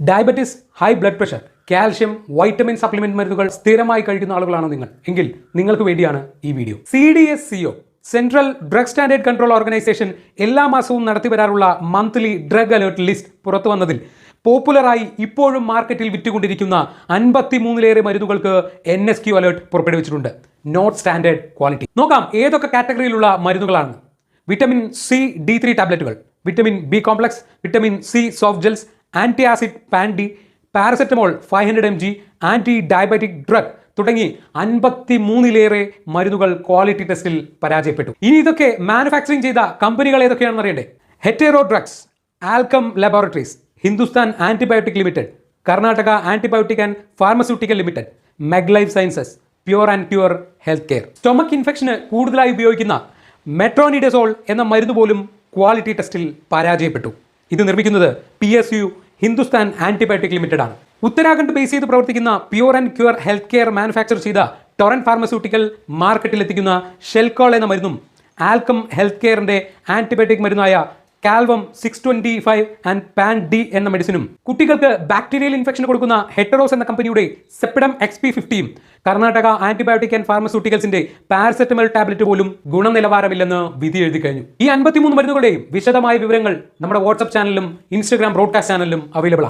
Diabetes high blood pressure calcium vitamin supplement മരുന്നുകൾ സ്ഥിരമായി കഴിക്കുന്ന ആളുകളാണോ നിങ്ങൾ? എങ്കിൽ നിങ്ങൾക്ക് വേണ്ടിയാണ് ഈ video C D S C O central drug standard control organisation എല്ലാ മാസവും നടത്തി വരാറുള്ള മന്ത്ലി ഡ്രഗ് അലേർട്ട് ലിസ്റ്റ് പുറത്തു വന്നതിൽ പോപ്പുലറായി ഇപ്പോഴും മാർക്കറ്റിൽ വിറ്റുകൊണ്ടിരിക്കുന്ന അൻപത്തി മൂന്നിലേറെ മരുന്നുകൾക്ക് എൻ എസ് ക്യു അലേർട്ട് പുറപ്പെടുവിച്ചിട്ടുണ്ട്. നോട്ട് സ്റ്റാൻഡേർഡ് ക്വാളിറ്റി നോക്കാം ഏതൊക്കെ കാറ്റഗറിയിലുള്ള മരുന്നുകളാണ്. Vitamin C D three ടാബ്ലറ്റുകൾ vitamin B complex vitamin C soft gels anti acid Pan D paracetamol five hundred M G anti diabetic drug തുടങ്ങി അൻപത്തി മൂന്നിലേറെ മരുന്നുകൾ ക്വാളിറ്റി ടെസ്റ്റിൽ പരാജയപ്പെട്ടു. ഇനി ഇതൊക്കെ മാനുഫാക്ചറിംഗ് ചെയ്ത കമ്പനികൾ ഏതൊക്കെയാണെന്ന് അറിയണ്ടേ? Hetero drugs Alkem laboratories Hindustan antibiotic limited Karnataka antibiotic and pharmaceutical limited Meg life sciences pure and pure health care. Stomach ഇൻഫെക്ഷന് കൂടുതലായി ഉപയോഗിക്കുന്ന മെട്രോണിഡസോൾ എന്ന മരുന്ന് പോലും ക്വാളിറ്റി ടെസ്റ്റിൽ പരാജയപ്പെട്ടു. ഇത് നിർമ്മിക്കുന്നത് P S U Hindustan antibiotic limited ആണ് ഉത്തരാഖണ്ഡ് ബേസ് ചെയ്ത് പ്രവർത്തിക്കുന്ന pure and cure health care manufacture ചെയ്ത ടൊറൻ ഫാർമസ്യൂട്ടിക്കൽ മാർക്കറ്റിൽ എത്തിക്കുന്ന ഷെൽകോൾ എന്ന മരുന്നും ആൽക്കം ഹെൽത്ത് കെയറിന്റെ ആന്റിബയോട്ടിക് മരുന്നായ കാൽവം six twenty five and Pan D എന്ന മെഡിസിനും കുട്ടികൾക്ക് ബാക്ടീരിയൽ ഇൻഫെക്ഷൻ കൊടുക്കുന്ന ഹെറ്ററോസ് എന്ന കമ്പനിയുടെ സെപ്പിഡം എക്സ് പി ഫിഫ്റ്റിയും കർണാടക ആന്റിബയോട്ടിക് ആൻഡ് ഫാർമസ്യൂട്ടിക്കൽസിന്റെ പാരസെറ്റമോൾ ടാബ്ലറ്റ് പോലും ഗുണനിലവാരമില്ലെന്ന് വിധി എഴുതി കഴിഞ്ഞു. ഈ അൻപത്തിമൂന്ന് മരുന്നുകളുടെയും വിശദമായ വിവരങ്ങൾ നമ്മുടെ വാട്സ്ആപ്പ് ചാനലിലും ഇൻസ്റ്റഗ്രാം ബ്രോഡ്കാസ്റ്റ് ചാനലിലും അവൈലബിൾ ആണ്.